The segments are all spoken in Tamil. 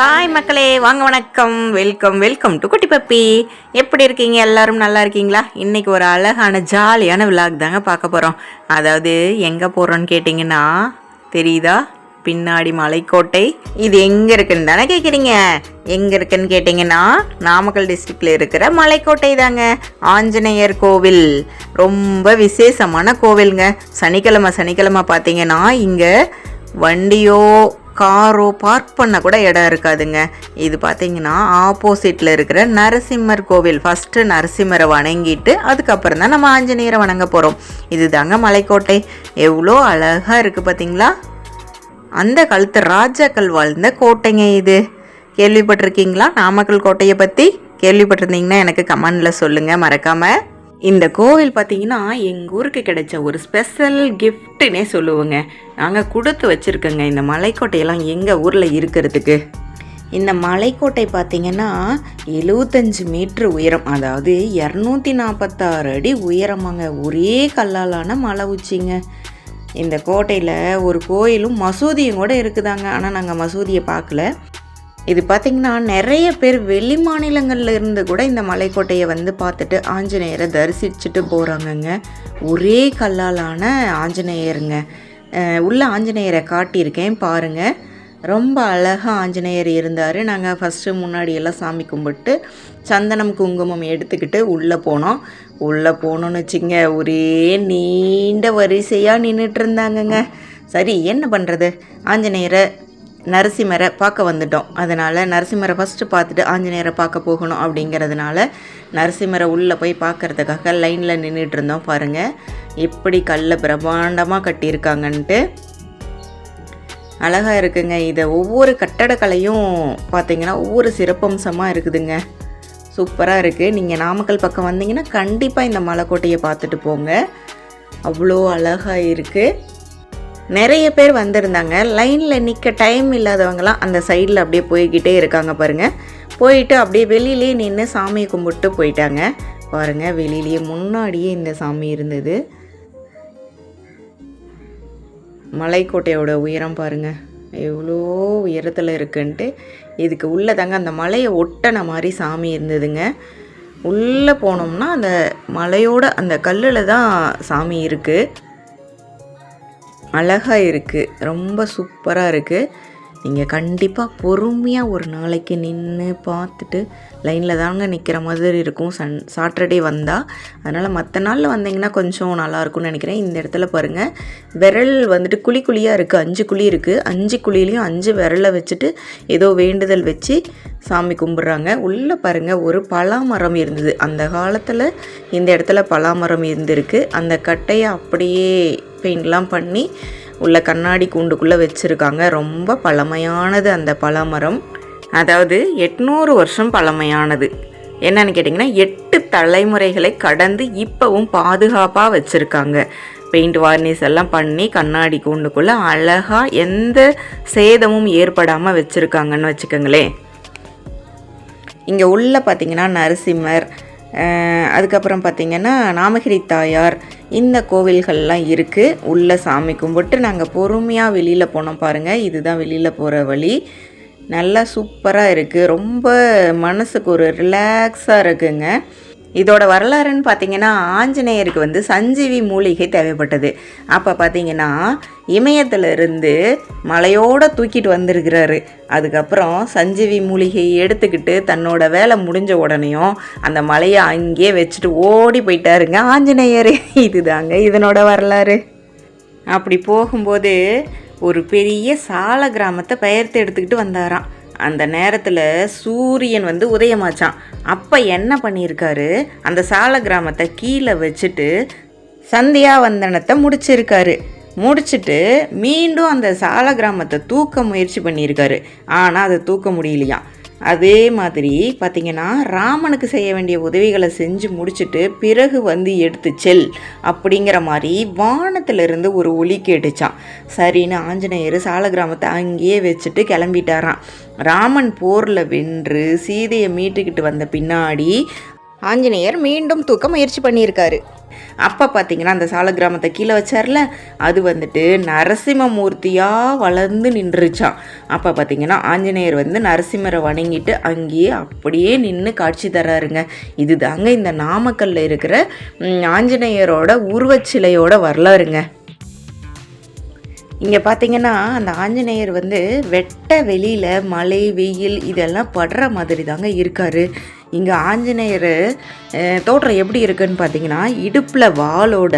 ஹாய் மக்களே. வாங்க வணக்கம். வெல்கம் வெல்கம் டு குட்டி பப்பி எப்படி இருக்கீங்க? எல்லாரும் நல்லா இருக்கீங்களா? இன்னைக்கு ஒரு அழகான ஜாலியான விலாக் தாங்க பார்க்க போகிறோம் அதாவது எங்கே போகிறோன்னு கேட்டிங்கன்னா தெரியுதா? பின்னாடி மலைக்கோட்டை. இது எங்கே இருக்குன்னு தானே கேட்குறீங்க எங்கே இருக்குன்னு கேட்டிங்கன்னா நாமக்கல் டிஸ்ட்ரிக்டில் இருக்கிற மலைக்கோட்டை தாங்க. ஆஞ்சநேயர் கோவில். ரொம்ப விசேஷமான கோவிலுங்க. சனிக்கிழமை சனிக்கிழமை பார்த்தீங்கன்னா இங்கே வண்டியோ காரோ பார்க் பண்ண கூட இடம் இருக்காதுங்க. இது பார்த்தீங்கன்னா ஆப்போசிட்டில் இருக்கிற நரசிம்மர் கோவில். ஃபஸ்ட்டு நரசிம்மரை வணங்கிட்டு அதுக்கப்புறம் தான் நம்ம ஆஞ்சநேயரை வணங்க போகிறோம் இது தாங்க மலைக்கோட்டை. எவ்வளோ அழகாக இருக்குது பார்த்தீங்களா அந்த காலத்து ராஜாக்கள் வாழ்ந்த கோட்டைங்க இது. கேள்விப்பட்டிருக்கீங்களா? நாமக்கல் கோட்டையை பற்றி கேள்விப்பட்டிருந்தீங்கன்னா எனக்கு கமெண்டில் சொல்லுங்கள் மறக்காமல் இந்த கோவில் பார்த்தீங்கன்னா எங்கள் ஊருக்கு கிடைச்ச ஒரு ஸ்பெஷல் கிஃப்ட்டுனே சொல்லுவோங்க. நாங்கள் கொடுத்து வச்சுருக்கோங்க இந்த மலைக்கோட்டையெல்லாம் எங்கள் ஊரில் இருக்கிறதுக்கு. இந்த மலைக்கோட்டை பார்த்தீங்கன்னா எழுவத்தஞ்சு மீட்ரு உயரம் அதாவது இரநூத்தி நாற்பத்தாறு அடி உயரமாங்க. ஒரே கல்லாலான மலை உச்சிங்க. இந்த கோட்டையில் ஒரு கோயிலும் மசூதியும் கூட இருக்குதாங்க. ஆனால் நாங்கள் மசூதியை பார்க்கல. இது பார்த்திங்கன்னா நிறைய பேர் வெளி மாநிலங்களில் இருந்து கூட இந்த மலைக்கோட்டையை வந்து பார்த்துட்டு ஆஞ்சநேயரை தரிசிச்சுட்டு போகிறாங்கங்க ஒரே கல்லாலான ஆஞ்சநேயருங்க. உள்ள ஆஞ்சநேயரை காட்டியிருக்கேன் பாருங்கள் ரொம்ப அழகாக ஆஞ்சநேயர் இருந்தார். நாங்கள் ஃபஸ்ட்டு முன்னாடியெல்லாம் சாமி கும்பிட்டு சந்தனம் குங்குமம் எடுத்துக்கிட்டு உள்ளே போனோம். உள்ளே போனோன்னு வச்சுங்க ஒரே நீண்ட வரிசையாக நின்றுட்டு இருந்தாங்கங்க. சரி என்ன பண்ணுறது ஆஞ்சநேயரை நரசிம்மரை பார்க்க வந்துட்டோம். அதனால் நரசிம்மரை ஃபஸ்ட்டு பார்த்துட்டு ஆஞ்சநேயரை பார்க்க போகணும் அப்படிங்கிறதுனால நரசிம்மரை உள்ளே போய் பார்க்கறதுக்காக லைனில் நின்றுட்டு இருந்தோம் பாருங்கள் எப்படி கல்ல பிரம்மாண்டமாக கட்டியிருக்காங்கன்ட்டு. அழகாக இருக்குங்க. இதை ஒவ்வொரு கட்டடக்கலையும் பார்த்தீங்கன்னா ஒவ்வொரு சிறப்பம்சமாக இருக்குதுங்க. சூப்பராக இருக்குது நீங்கள் நாமக்கல் பக்கம் வந்தீங்கன்னா கண்டிப்பாக இந்த மலைக்கோட்டையை பார்த்துட்டு போங்க. அவ்வளோ அழகாக இருக்குது நிறைய பேர் வந்திருந்தாங்க. லைனில் நிற்க டைம் இல்லாதவங்களாம் அந்த சைடில் அப்படியே போய்கிட்டே இருக்காங்க பாருங்கள் போயிட்டு அப்படியே வெளியிலேயே நின்று சாமியை கும்பிட்டு போயிட்டாங்க. பாருங்கள் வெளியிலேயே முன்னாடியே இந்த சாமி இருந்தது. மலைக்கோட்டையோட உயரம் பாருங்கள் எவ்வளோ உயரத்தில் இருக்குன்ட்டு. இதுக்கு உள்ளே தாங்க அந்த மலையை ஒட்டின மாதிரி சாமி இருந்ததுங்க. உள்ளே போனோம்னா அந்த மலையோட அந்த கல்லில் தான் சாமி இருக்குது அழகாக இருக்குது ரொம்ப சூப்பராக இருக்குது நீங்கள் கண்டிப்பாக பொறுமையாக ஒரு நாளைக்கு நின்று பார்த்துட்டு லைனில் தாங்க நிற்கிற மாதிரி இருக்கும். சன் சாட்டர்டே வந்தால் அதனால் மற்ற நாளில் வந்தீங்கன்னா கொஞ்சம் நல்லாயிருக்கும்னு நினைக்கிறேன். இந்த இடத்துல பாருங்கள் விரல் வந்துட்டு குழி குழியாக இருக்குது அஞ்சு குழி இருக்குது அஞ்சு குழியிலையும் அஞ்சு விரலை வச்சுட்டு ஏதோ வேண்டுதல் வச்சு சாமி கும்பிட்றாங்க. உள்ளே பாருங்கள் ஒரு பலாமரம் இருந்தது. அந்த காலத்தில் இந்த இடத்துல பலாமரம் இருந்திருக்கு. அந்த கட்டையை அப்படியே பெயிண்ட்லாம் பண்ணி உள்ள கண்ணாடி கூண்டுக்குள்ளே வச்சுருக்காங்க. ரொம்ப பழமையானது அந்த பழமரம் அதாவது எட்நூறு வருஷம் பழமையானது. என்னன்னு கேட்டிங்கன்னா எட்டு தலைமுறைகளை கடந்து இப்போவும் பாதுகாப்பாக வச்சுருக்காங்க. பெயிண்ட் வார்னிஷ் எல்லாம் பண்ணி கண்ணாடி கூண்டுக்குள்ளே அழகாக எந்த சேதமும் ஏற்படாமல் வச்சுருக்காங்கன்னு வச்சுக்கோங்களேன். இங்கே உள்ள பார்த்தீங்கன்னா நரசிம்மர் அதுக்கப்புறம் பார்த்திங்கன்னா நாமகிரி தாயார் இந்த கோவில்கள்லாம் இருக்குது உள்ளே சாமி கும்பிட்டு நாங்கள் பொறுமையாக வெளியில் போனோம் பாருங்கள் இதுதான் வெளியில் போகிற வழி. நல்லா சூப்பராக இருக்குது ரொம்ப மனசுக்கு ஒரு ரிலாக்ஸாக இருக்குங்க. இதோட வரலாறுன்னு பார்த்தீங்கன்னா ஆஞ்சநேயருக்கு வந்து சஞ்சீவி மூலிகை தேவைப்பட்டது. அப்போ பார்த்தீங்கன்னா இமயத்துல இருந்து மலையோட தூக்கிட்டு வந்திருக்கிறாரு. அதுக்கப்புறம் சஞ்சீவி மூலிகையை எடுத்துக்கிட்டு தன்னோட வேலை முடிஞ்ச உடனேயும் அந்த மலையை அங்கேயே வச்சுட்டு ஓடி போயிட்டாருங்க ஆஞ்சநேயர். இதுதாங்க இதனோட வரலாறு. அப்படி போகும்போது ஒரு பெரிய சால கிராமத்தை பெயர்த்து எடுத்துக்கிட்டு வந்தாராம். அந்த நேரத்தில் சூரியன் வந்து உதயமாச்சான். அப்போ என்ன பண்ணியிருக்காரு அந்த சால கிராமத்தை கீழே வச்சுட்டு சந்தியாவந்தனத்தை முடிச்சிருக்காரு. முடிச்சிட்டு மீண்டும் அந்த சால கிராமத்தை தூக்க முயற்சி பண்ணியிருக்காரு ஆனால் அதை தூக்க முடியலையாம் அதே மாதிரி பார்த்திங்கன்னா ராமனுக்கு செய்ய வேண்டிய உதவிகளை செஞ்சு முடிச்சுட்டு பிறகு வந்து எடுத்து செல் அப்படிங்கிற மாதிரி வானத்திலிருந்து ஒரு ஒலி கேட்டுச்சான் சரின்னு ஆஞ்சநேயர் சால கிராமத்தை அங்கேயே வச்சுட்டு கிளம்பிட்டாராம். ராமன் போரில் வென்று சீதையை மீட்டுக்கிட்டு வந்த பின்னாடி ஆஞ்சநேயர் மீண்டும் தூக்க முயற்சி பண்ணியிருக்காரு. அப்போ பார்த்தீங்கன்னா அந்த சால கிராமத்தை கீழே வச்சார்ல? அது வந்துட்டு நரசிம்மமூர்த்தியாக வளர்ந்து நின்றுச்சான் அப்போ பார்த்தீங்கன்னா ஆஞ்சநேயர் வந்து நரசிம்மரை வணங்கிட்டு அங்கேயே அப்படியே நின்று காட்சி தராருங்க. இது தாங்க இந்த நாமக்கல்லில் இருக்கிற ஆஞ்சநேயரோட உருவச்சிலையோட வரலாறுங்க. இங்கே பார்த்தீங்கன்னா அந்த ஆஞ்சநேயர் வந்து வெட்ட வெளியில் மழை வெயில் இதெல்லாம் படுற மாதிரி தாங்க இருக்கார். இங்கே ஆஞ்சநேயர் தோற்றம் எப்படி இருக்குன்னு பார்த்தீங்கன்னா இடுப்பில் வாளோட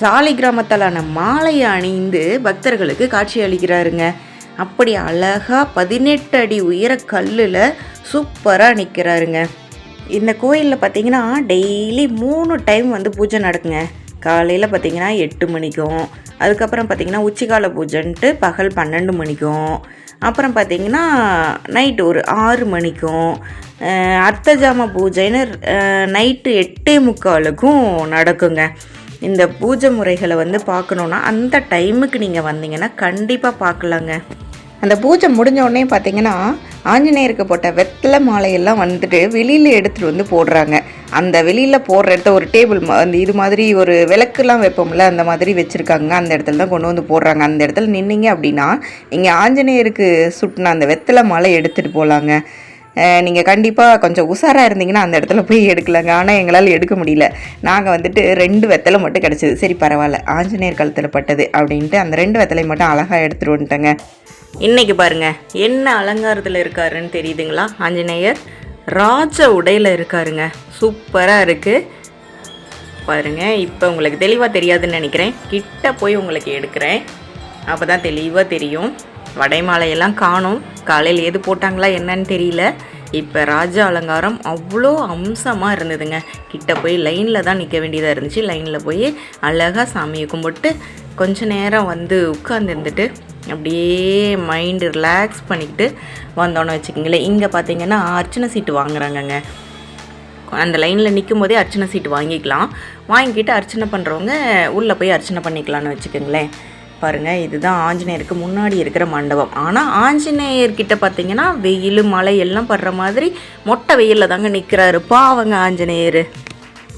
சாலை கிராமத்தாலான மாலையை அணிந்து பக்தர்களுக்கு காட்சி அளிக்கிறாருங்க. அப்படி அழகாக பதினெட்டு அடி உயர கல்லில் சூப்பராக நிற்கிறாருங்க இந்த கோயிலில் பார்த்தீங்கன்னா டெய்லி மூணு டைம் வந்து பூஜை நடக்குங்க. காலையில் பார்த்தீங்கன்னா எட்டு மணிக்கும் அதுக்கப்புறம் பார்த்தீங்கன்னா உச்சிகால பூஜைன்ட்டு பகல் பன்னெண்டு மணிக்கும் அப்புறம் பார்த்தீங்கன்னா நைட்டு ஒரு ஆறு மணிக்கும் அர்த்தஜாம பூஜைன்னு நைட்டு எட்டே முக்காலுக்கும் நடக்குங்க. இந்த பூஜை முறைகளை வந்து பார்க்கணுன்னா அந்த டைமுக்கு நீங்கள் வந்தீங்கன்னா கண்டிப்பாக பார்க்கலாங்க அந்த பூஜை முடிஞ்ச உடனே பார்த்திங்கன்னா ஆஞ்சநேயருக்கு போட்ட வெத்தலை மாலையெல்லாம் வந்துட்டு வெளியில் எடுத்துகிட்டு வந்து போடுறாங்க. அந்த வெளியில் போடுற இடத்த ஒரு டேபிள் அந்த இது மாதிரி ஒரு விளக்குலாம் வைப்போம்ல அந்த மாதிரி வச்சுருக்காங்க. அந்த இடத்துல தான் கொண்டு வந்து போடுறாங்க. அந்த இடத்துல நின்னீங்க அப்படின்னா நீங்கள் ஆஞ்சநேயருக்கு சுட்டின அந்த வெத்தலை மாலை எடுத்துகிட்டு போகலாங்க நீங்கள் கண்டிப்பாக கொஞ்சம் உஷாராக இருந்தீங்கன்னா அந்த இடத்துல போய் எடுக்கலாங்க. ஆனால் எங்களால் எடுக்க முடியல. நாங்கள் வந்துட்டு ரெண்டு வெத்தலை மட்டும் கிடச்சிது. சரி பரவாயில்ல. ஆஞ்சநேயர் கழுத்தில் பட்டது அப்படின்ட்டு அந்த ரெண்டு வெத்தலை மட்டும் அழகாக எடுத்துகிட்டு வந்துட்டேங்க. இன்னைக்கு பாருங்க என்ன அலங்காரத்தில் இருக்காருன்னு தெரியுதுங்களா? ஆஞ்சநேயர் ராஜ உடையில் இருக்காருங்க. சூப்பராக இருக்குது பாருங்க இப்போ உங்களுக்கு தெளிவாக தெரியாதுன்னு நினைக்கிறேன். கிட்ட போய் உங்களுக்கு எடுக்கிறேன். அப்போ தான் தெளிவாக தெரியும் வடைமாலையெல்லாம் காணும். காலையில் எது போட்டாங்களா என்னன்னு தெரியல. இப்போ ராஜ அலங்காரம் அவ்வளோ அம்சமாக இருந்ததுங்க. கிட்ட போய் லைனில் தான் நிற்க வேண்டியதாக இருந்துச்சு. லைனில் போய் அழகாக சாமியை கும்பிட்டு கொஞ்ச நேரம் வந்து உட்காந்துருந்துட்டு அப்படியே மைண்டு ரிலாக்ஸ் பண்ணிக்கிட்டு வந்தோன்னு வச்சுக்கிங்களேன். இங்கே பார்த்தீங்கன்னா அர்ச்சனை சீட்டு வாங்குறாங்கங்க. அந்த லைனில் நிற்கும் போதே அர்ச்சனை சீட்டு வாங்கிக்கலாம். வாங்கிக்கிட்டு அர்ச்சனை பண்ணுறவங்க உள்ளே போய் அர்ச்சனை பண்ணிக்கலான்னு வச்சுக்கோங்களேன். பாருங்கள் இதுதான் ஆஞ்சநேயருக்கு முன்னாடி இருக்கிற மண்டபம். ஆனால் ஆஞ்சநேயர்கிட்ட பார்த்தீங்கன்னா வெயில் மழை எல்லாம் படுற மாதிரி மொட்டை வெயிலில் தாங்க நிற்கிறாரு பாவங்க ஆஞ்சநேயர்.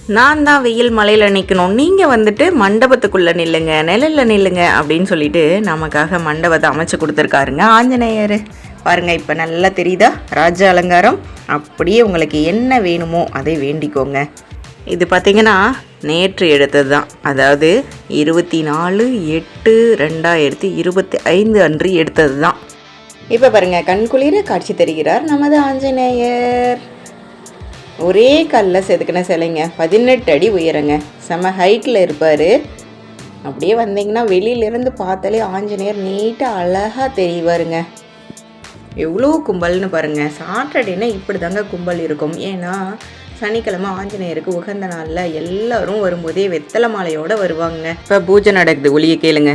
நான் தான் வெயில் மலையில் நிற்கணும் நீங்கள் வந்துட்டு மண்டபத்துக்குள்ளே நில்லுங்க நிழலில் நில்லுங்க அப்படின்னு சொல்லிட்டு நமக்காக மண்டபத்தை அமைச்சு கொடுத்துருக்காருங்க. ஆஞ்சநேயர் பாருங்கள் இப்போ நல்லா தெரியுதா? ராஜ அலங்காரம். அப்படியே உங்களுக்கு என்ன வேணுமோ அதை வேண்டிக்கோங்க. இது பார்த்திங்கன்னா நேற்று எடுத்தது தான் அதாவது இருபத்தி நாலு எட்டு ரெண்டாயிரத்தி இருபத்தி ஐந்து அன்று எடுத்தது தான் இப்போ பாருங்கள் கண்குளிர காட்சி தருகிறார் நமது ஆஞ்சநேயர். ஒரே கல்லில் செதுக்கின சிலைங்க. பதினெட்டு அடி உயரங்க. செம ஹைட்டில் இருப்பார். அப்படியே வந்தீங்கன்னா வெளியிலேருந்து பார்த்தாலே ஆஞ்சநேயர் நீட்டாக அழகாக தெரிவாருங்க. எவ்வளோ கும்பல்னு பாருங்கள் சாட்டர்டேனா இப்படி தாங்க கும்பல் இருக்கும். ஏன்னா சனிக்கிழமை ஆஞ்சநேயருக்கு உகந்த நாளில் எல்லாரும் வரும்போதே வெத்தலை மாலையோட வருவாங்க. இப்போ பூஜை நடக்குது. ஒளிய கேளுங்க.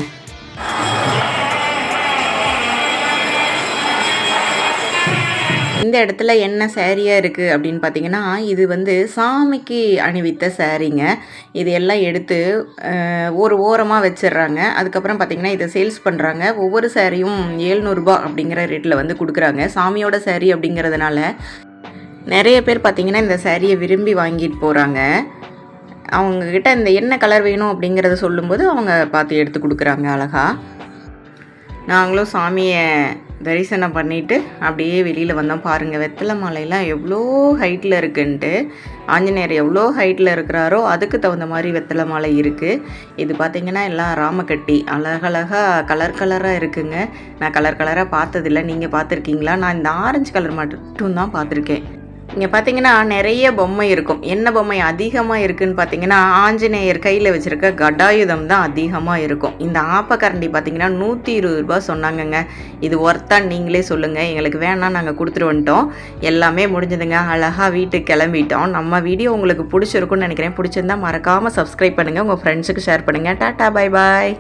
இந்த இடத்துல என்ன சேரீயாக இருக்குது அப்படின்னு பார்த்தீங்கன்னா இது வந்து சாமிக்கு அணிவித்த சேரீங்க இது எல்லாம் எடுத்து ஒரு ஓரமாக வச்சிடுறாங்க. அதுக்கப்புறம் பார்த்தீங்கன்னா இதை சேல்ஸ் பண்ணுறாங்க ஒவ்வொரு சேரீயும் ஏழ்நூறுபா அப்படிங்கிற ரேட்டில் வந்து கொடுக்குறாங்க. சாமியோட சேரீ அப்படிங்கிறதுனால நிறைய பேர் பார்த்தீங்கன்னா இந்த சேரீயை விரும்பி வாங்கிட்டு போகிறாங்க அவங்கக்கிட்ட இந்த என்ன கலர் வேணும் அப்படிங்கிறத சொல்லும்போது அவங்க பார்த்து எடுத்து கொடுக்குறாங்க அழகாக நாங்களும் சாமியை தரிசனம் பண்ணிவிட்டு அப்படியே வெளியில் வந்தோம். பாருங்கள் வெத்தலை மாலையெல்லாம் எவ்வளோ ஹைட்டில் இருக்குன்ட்டு. ஆஞ்சநேயர் எவ்வளோ ஹைட்டில் இருக்கிறாரோ அதுக்கு தகுந்த மாதிரி வெத்தலை மாலை இருக்குது இது பார்த்திங்கன்னா எல்லாம் ராமக்கட்டி. அழகழகாக கலர் கலராக இருக்குங்க. நான் கலர் கலராக பார்த்ததில்ல. நீங்கள் பார்த்துருக்கீங்களா? நான் இந்த ஆரஞ்சு கலர் மட்டும் தான் பார்த்துருக்கேன். இங்கே பார்த்தீங்கன்னா நிறைய பொம்மை இருக்கும். என்ன பொம்மை அதிகமாக இருக்குன்னு பார்த்தீங்கன்னா ஆஞ்சநேயர் கையில் வச்சுருக்க கடாயுதம் தான் அதிகமாக இருக்கும். இந்த ஆப்பக்கரண்டி பார்த்தீங்கன்னா நூற்றி இருபது ரூபாய் சொன்னாங்கங்க. இது ஒர்த்தான் நீங்களே சொல்லுங்கள் எங்களுக்கு வேணாம் நாங்கள் கொடுத்துட்டு வந்துட்டோம். எல்லாமே முடிஞ்சதுங்க. அழகாக வீட்டுக்கு கிளம்பிட்டோம். நம்ம வீடியோ உங்களுக்கு பிடிச்சிருக்குன்னு நினைக்கிறேன். பிடிச்சிருந்தா மறக்காமல் சப்ஸ்கிரைப் பண்ணுங்கள் உங்கள் ஃப்ரெண்ட்ஸுக்கு ஷேர் பண்ணுங்கள் டாட்டா பை பாய்